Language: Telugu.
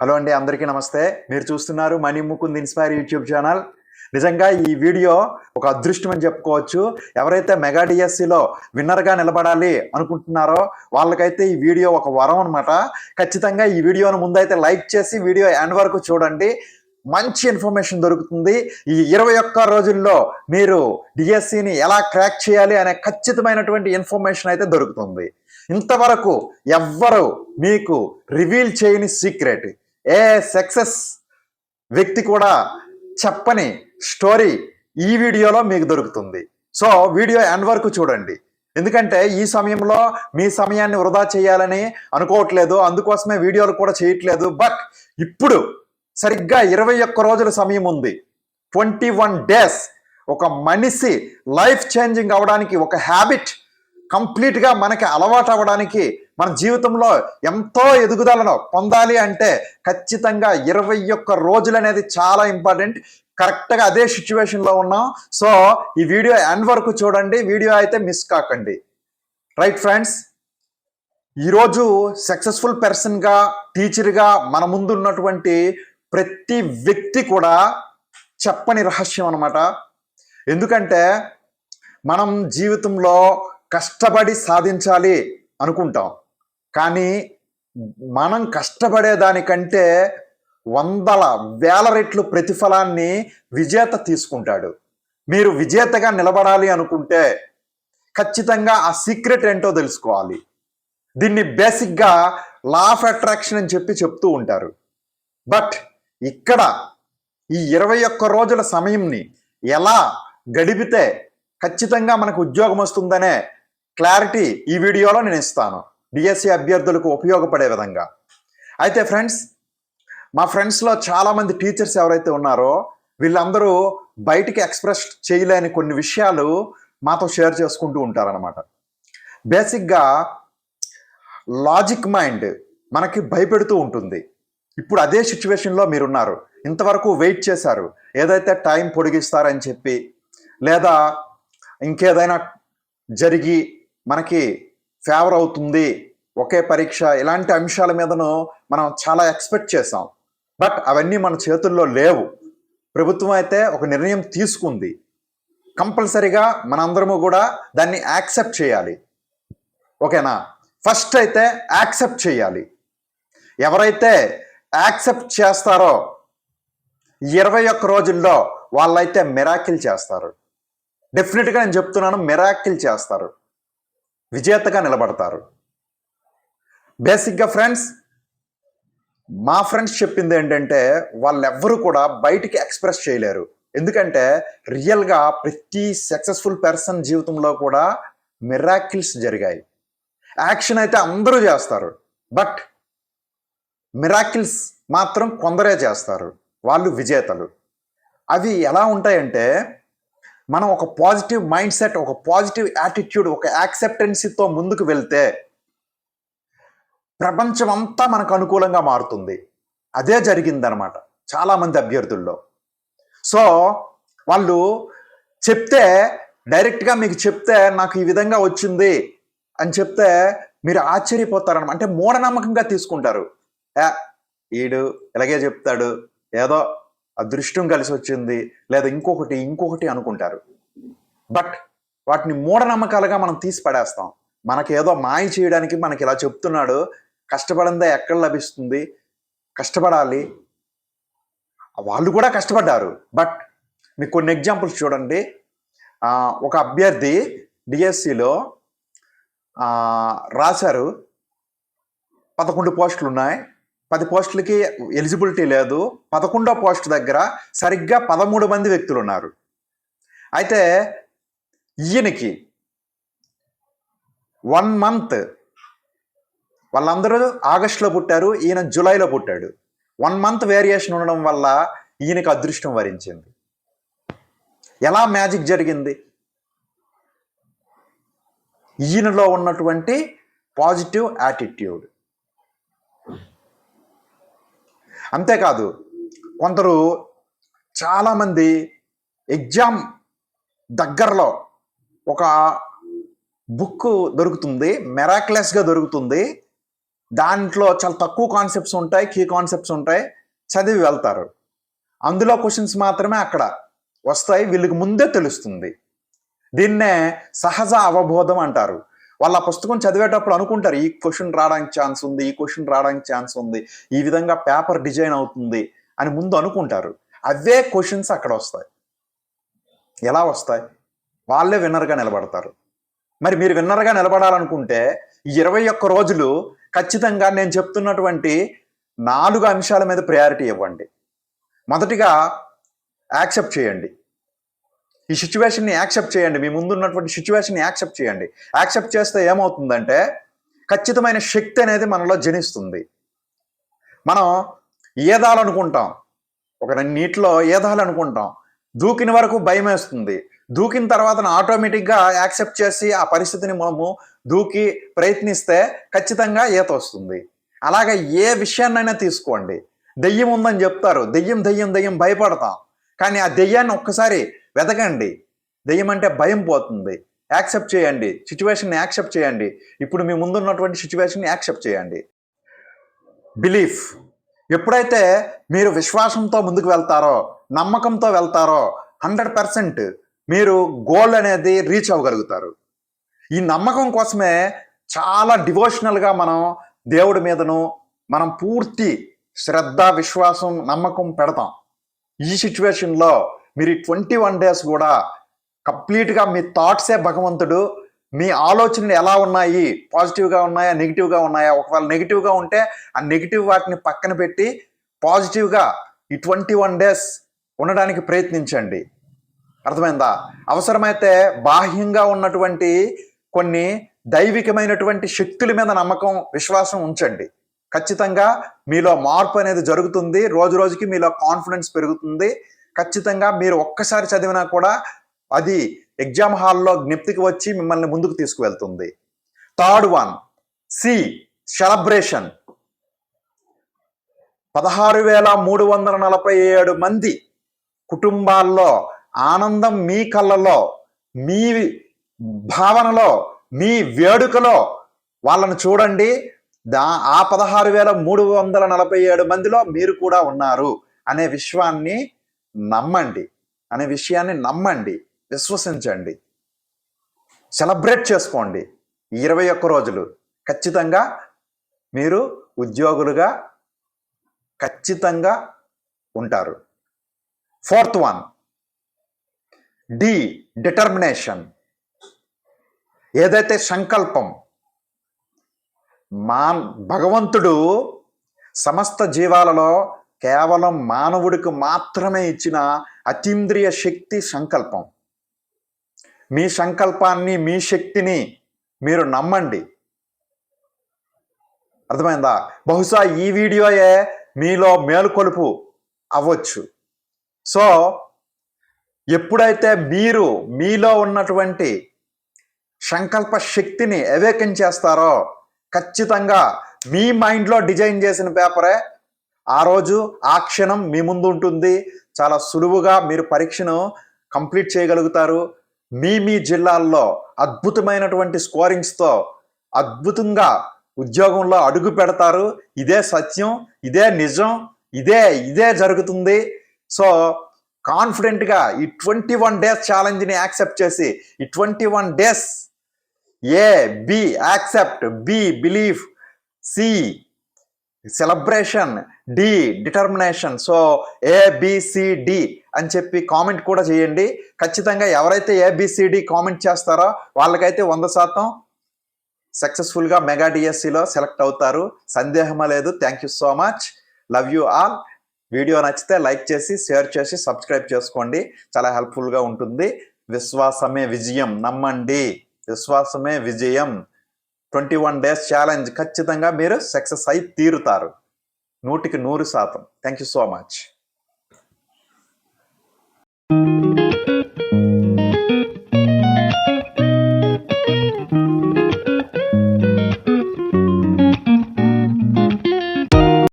హలో అండి అందరికీ నమస్తే. మీరు చూస్తున్నారు Mani Mukund inspire YouTube channel. నిజంగా ఈ వీడియో ఒక అదృష్టం అని చెప్పుకోవచ్చు. ఎవరైతే మెగా డిఎస్సిలో విన్నర్గా నిలబడాలి అనుకుంటున్నారో వాళ్ళకైతే ఈ వీడియో ఒక వరం అనమాట ఖచ్చితంగా ఈ వీడియోను ముందైతే లైక్ చేసి వీడియో ఎండ్ వరకు చూడండి. మంచి ఇన్ఫర్మేషన్ దొరుకుతుంది. ఈ ఇరవై ఒక్క రోజుల్లో మీరు డిఎస్సిని ఎలా క్రాక్ చేయాలి అనే ఖచ్చితమైనటువంటి ఇన్ఫర్మేషన్ అయితే దొరుకుతుంది. ఇంతవరకు ఎవ్వరు మీకు రివీల్ చేయని సీక్రెట్. ఏ సక్సెస్ వ్యక్తి కూడా చెప్పని స్టోరీ ఈ వీడియోలో మీకు దొరుకుతుంది. సో వీడియో ఎండ్ వరకు చూడండి. ఎందుకంటే ఈ సమయంలో మీ సమయాన్ని వృధా చేయాలని అనుకోవట్లేదు. అందుకోసమే వీడియోలు కూడా చేయట్లేదు. బట్ ఇప్పుడు సరిగ్గా ఇరవై ఒక్క రోజుల సమయం ఉంది. Twenty one days. ఒక మనిషి లైఫ్ చేంజింగ్ అవడానికి ఒక హ్యాబిట్ కంప్లీట్గా మనకి అలవాటు అవ్వడానికి మన జీవితంలో ఎంతో ఎదుగుదలను పొందాలి అంటే ఖచ్చితంగా ఇరవై ఒక్క రోజులు అనేది చాలా ఇంపార్టెంట్. కరెక్ట్గా అదే సిచ్యువేషన్లో ఉన్నాం. సో ఈ వీడియో ఎండ్ వరకు చూడండి. వీడియో అయితే మిస్ కాకండి. రైట్ ఫ్రెండ్స్ ఈరోజు సక్సెస్ఫుల్ పర్సన్గా టీచర్గా మన ముందు ఉన్నటువంటి ప్రతి వ్యక్తి కూడా చెప్పని రహస్యం అనమాట ఎందుకంటే మనం జీవితంలో కష్టపడి సాధించాలి అనుకుంటాం. కానీ మనం కష్టపడే దానికంటే వందల వేల రెట్లు ప్రతిఫలాన్ని విజేత తీసుకుంటాడు. మీరు విజేతగా నిలబడాలి అనుకుంటే ఖచ్చితంగా ఆ సీక్రెట్ ఏంటో తెలుసుకోవాలి. దీన్ని బేసిక్గా లా ఆఫ్ అట్రాక్షన్ అని చెప్పి చెప్తూ ఉంటారు. బట్ ఇక్కడ ఈ ఇరవై ఒక్క రోజుల సమయంని ఎలా గడిపితే ఖచ్చితంగా మనకు ఉద్యోగం వస్తుందనే క్లారిటీ ఈ వీడియోలో నేను ఇస్తాను. డిఎస్సి అభ్యర్థులకు ఉపయోగపడే విధంగా. అయితే ఫ్రెండ్స్ మా ఫ్రెండ్స్లో చాలామంది టీచర్స్ ఎవరైతే ఉన్నారో వీళ్ళందరూ బయటికి ఎక్స్ప్రెస్ చేయలేని కొన్ని విషయాలు మాతో షేర్ చేసుకుంటూ ఉంటారనమాట బేసిక్గా లాజిక్ మైండ్ మనకి భయపెడుతూ ఉంటుంది. ఇప్పుడు అదే సిచ్యువేషన్లో మీరున్నారు. ఇంతవరకు వెయిట్ చేశారు. ఏదైతే టైం పొడిగిస్తారని చెప్పి లేదా ఇంకేదైనా జరిగి మనకి ఫేవర్ అవుతుంది. ఒకే పరీక్ష ఇలాంటి అంశాల మీదను మనం చాలా ఎక్స్పెక్ట్ చేసాం బట్ అవన్నీ మన చేతుల్లో లేవు. ప్రభుత్వం అయితే ఒక నిర్ణయం తీసుకుంది. కంపల్సరిగా మనందరము కూడా దాన్ని యాక్సెప్ట్ చేయాలి. ఓకేనా? ఫస్ట్ అయితే యాక్సెప్ట్ చేయాలి. ఎవరైతే యాక్సెప్ట్ చేస్తారో ఇరవై ఒక్క రోజుల్లో వాళ్ళైతే మిరాకిల్ చేస్తారు. డెఫినెట్గా నేను చెప్తున్నాను మిరాకిల్ చేస్తారు. విజేతగా నిలబడతారు. బేసిక్గా ఫ్రెండ్స్ మా ఫ్రెండ్స్ చెప్పింది ఏంటంటే వాళ్ళెవ్వరూ కూడా బయటికి ఎక్స్ప్రెస్ చేయలేరు. ఎందుకంటే రియల్గా ప్రతి సక్సెస్ఫుల్ పర్సన్ జీవితంలో కూడా మిరాకిల్స్ జరిగాయి. యాక్షన్ అయితే అందరూ చేస్తారు. బట్ మిరాకిల్స్ మాత్రం కొందరే చేస్తారు. వాళ్ళు విజేతలు. అవి ఎలా ఉంటాయంటే మనం ఒక పాజిటివ్ మైండ్ సెట్ ఒక పాజిటివ్ యాటిట్యూడ్ ఒక యాక్సెప్టెన్సీతో ముందుకు వెళ్తే ప్రపంచం అంతా మనకు అనుకూలంగా మారుతుంది. అదే జరిగిందనమాట చాలామంది అభ్యర్థుల్లో. సో వాళ్ళు చెప్తే డైరెక్ట్గా మీకు చెప్తే నాకు ఈ విధంగా వచ్చింది అని చెప్తే మీరు ఆశ్చర్యపోతారనమాట అంటే మూఢనమ్మకంగా తీసుకుంటారు. "ఏ, ఈడు ఇలాగే చెప్తాడు. ఏదో అదృష్టం కలిసి వచ్చింది లేదా ఇంకొకటి ఇంకొకటి అనుకుంటారు. బట్ వాటిని మూఢనమ్మకాలుగా మనం తీసి పడేస్తాం. మనకి ఏదో మాయ చేయడానికి మనకి ఇలా చెప్తున్నాడు. కష్టపడిందే ఎక్కడ లభిస్తుంది? కష్టపడాలి. వాళ్ళు కూడా కష్టపడ్డారు. బట్ మీకు కొన్ని ఎగ్జాంపుల్స్ చూడండి. ఒక అభ్యర్థి డిఎస్సిలో రాశారు. పదకొండు పోస్టులు ఉన్నాయి పది పోస్టులకి ఎలిజిబిలిటీ లేదు. పదకొండో పోస్ట్ దగ్గర సరిగ్గా పదమూడు మంది వ్యక్తులు ఉన్నారు అయితే ఈయనకి వన్ మంత్ వాళ్ళందరూ ఆగస్టులో పుట్టారు ఈయన జూలైలో పుట్టాడు. వన్ మంత్ వేరియేషన్ ఉండడం వల్ల ఈయనకి అదృష్టం వరించింది. ఎలా మ్యాజిక్ జరిగింది? ఈయనలో ఉన్నటువంటి పాజిటివ్ యాటిట్యూడ్. అంతేకాదు కొందరు చాలామంది ఎగ్జామ్ దగ్గరలో ఒక బుక్ దొరుకుతుంది మెరాక్లెస్గా దొరుకుతుంది. దాంట్లో చాలా తక్కువ కాన్సెప్ట్స్ ఉంటాయి కీ కాన్సెప్ట్స్ ఉంటాయి చదివి వెళ్తారు. అందులో క్వశ్చన్స్ మాత్రమే అక్కడ వస్తాయి వీళ్ళకి ముందే తెలుస్తుంది. దీన్నే సహజ అవబోధం అంటారు. వాళ్ళ పుస్తకం చదివేటప్పుడు అనుకుంటారు ఈ క్వశ్చన్ రావడానికి ఛాన్స్ ఉంది ఈ క్వశ్చన్ రావడానికి ఛాన్స్ ఉంది ఈ విధంగా పేపర్ డిజైన్ అవుతుంది అని ముందు అనుకుంటారు. అవే క్వశ్చన్స్ అక్కడ వస్తాయి. ఎలా వస్తాయి? వాళ్ళే విన్నర్గా నిలబడతారు. మరి మీరు విన్నర్గా నిలబడాలనుకుంటే ఇరవై ఒక్క రోజులు ఖచ్చితంగా నేను చెప్తున్నటువంటి నాలుగు అంశాల మీద ప్రయారిటీ ఇవ్వండి. మొదటిగా యాక్సెప్ట్ చేయండి. ఈ సిచ్యువేషన్ని యాక్సెప్ట్ చేయండి. మీ ముందు ఉన్నటువంటి సిచ్యువేషన్ని యాక్సెప్ట్ చేయండి. యాక్సెప్ట్ చేస్తే ఏమవుతుందంటే ఖచ్చితమైన శక్తి అనేది మనలో జనిస్తుంది. మనం ఈదాలనుకుంటాం ఒక నీటిలో ఈదాలనుకుంటాం దూకిన వరకు భయం వేస్తుంది. దూకిన తర్వాత ఆటోమేటిక్గా యాక్సెప్ట్ చేసి ఆ పరిస్థితిని మనము దూకి ప్రయత్నిస్తే ఖచ్చితంగా ఈత వస్తుంది. అలాగే ఏ విషయాన్నైనా తీసుకోండి. దెయ్యం ఉందని చెప్తారు. దెయ్యం దెయ్యం దెయ్యం భయపడతాం. కానీ ఆ దెయ్యాన్ని ఒక్కసారి వెతకండి. దెయ్యం అంటే భయం పోతుంది. యాక్సెప్ట్ చేయండి. సిచ్యువేషన్ని యాక్సెప్ట్ చేయండి. ఇప్పుడు మీ ముందున్నటువంటి సిచ్యువేషన్ని యాక్సెప్ట్ చేయండి. బిలీఫ్. ఎప్పుడైతే మీరు విశ్వాసంతో ముందుకు వెళ్తారో నమ్మకంతో వెళ్తారో హండ్రెడ్ పర్సెంట్ మీరు గోల్ అనేది రీచ్ అవ్వగలుగుతారు. ఈ నమ్మకం కోసమే చాలా డివోషనల్గా మనం దేవుడి మీదను మనం పూర్తి శ్రద్ధ విశ్వాసం నమ్మకం పెడతాం. ఈ సిచ్యువేషన్లో మీరు ట్వంటీ వన్ డేస్ కూడా కంప్లీట్గా మీ థాట్సే భగవంతుడు మీ ఆలోచనలు ఎలా ఉన్నాయి? పాజిటివ్గా ఉన్నాయా? నెగిటివ్గా ఉన్నాయా? ఒకవేళ నెగిటివ్గా ఉంటే ఆ నెగిటివ్ వాటిని పక్కన పెట్టి పాజిటివ్గా ఈ ట్వంటీ వన్ డేస్ ఉండడానికి ప్రయత్నించండి. అర్థమైందా? అవసరమైతే బాహ్యంగా ఉన్నటువంటి కొన్ని దైవికమైనటువంటి శక్తుల మీద నమ్మకం విశ్వాసం ఉంచండి. ఖచ్చితంగా మీలో మార్పు అనేది జరుగుతుంది. రోజు రోజుకి మీలో కాన్ఫిడెన్స్ పెరుగుతుంది. ఖచ్చితంగా మీరు ఒక్కసారి చదివినా కూడా అది ఎగ్జామ్ హాల్లో జ్ఞప్తికి వచ్చి మిమ్మల్ని ముందుకు తీసుకువెళ్తుంది. Third one C celebration. పదహారు వేల మూడు వందల నలభై ఏడు మంది కుటుంబాల్లో ఆనందం మీ కళ్ళలో మీ భావనలో మీ వేడుకలో వాళ్ళను చూడండి. దా ఆ పదహారు వేల మూడు వందల నలభై ఏడు మందిలో మీరు కూడా ఉన్నారు అనే విశ్వాన్ని నమ్మండి అనే విషయాన్ని నమ్మండి విశ్వసించండి. సెలబ్రేట్ చేసుకోండి ఇరవై ఒక్క రోజులు. ఖచ్చితంగా మీరు ఉద్యోగులుగా ఖచ్చితంగా ఉంటారు. Fourth one D determination. ఏదైతే సంకల్పం మా భగవంతుడు సమస్త జీవాలలో కేవలం మానవుడికి మాత్రమే ఇచ్చిన అతీంద్రియ శక్తి సంకల్పం. మీ సంకల్పాన్ని మీ శక్తిని మీరు నమ్మండి. అర్థమైందా? బహుశా ఈ వీడియోయే మీలో మేలుకొలుపు అవ్వచ్చు. సో ఎప్పుడైతే మీరు మీలో ఉన్నటువంటి సంకల్ప శక్తిని అవేకన్ చేస్తారో ఖచ్చితంగా మీ మైండ్లో డిజైన్ చేసిన పేపరే ఆ రోజు ఆ క్షణం మీ ముందు ఉంటుంది. చాలా సులువుగా మీరు పరీక్షను కంప్లీట్ చేయగలుగుతారు. మీ మీ జిల్లాల్లో అద్భుతమైనటువంటి స్కోరింగ్స్తో అద్భుతంగా ఉద్యోగంలో అడుగు పెడతారు. ఇదే సత్యం ఇదే నిజం ఇదే ఇదే జరుగుతుంది. సో కాన్ఫిడెంట్గా ఈ ట్వంటీ వన్ డేస్ ఛాలెంజ్ని యాక్సెప్ట్ చేసి ఈ twenty one days A B accept B belief C celebration D determination so A B C D అని చెప్పి కామెంట్ కూడా చేయండి. ఖచ్చితంగా ఎవరైతే ఏబిసిడి కామెంట్ చేస్తారో వాళ్ళకైతే వంద శాతం సక్సెస్ఫుల్గా మెగా డిఎస్సిలో సెలెక్ట్ అవుతారు. సందేహమా లేదు. Thank you so much love you all video నచ్చితే లైక్ చేసి షేర్ చేసి సబ్స్క్రైబ్ చేసుకోండి. చాలా హెల్ప్ఫుల్గా ఉంటుంది. విశ్వాసమే విజయం. నమ్మండి. విశ్వాసమే విజయం. ట్వంటీ వన్ డేస్ ఛాలెంజ్ ఖచ్చితంగా మీరు సక్సెస్ అయి తీరుతారు. నూటికి నూరు శాతం. Thank you so much.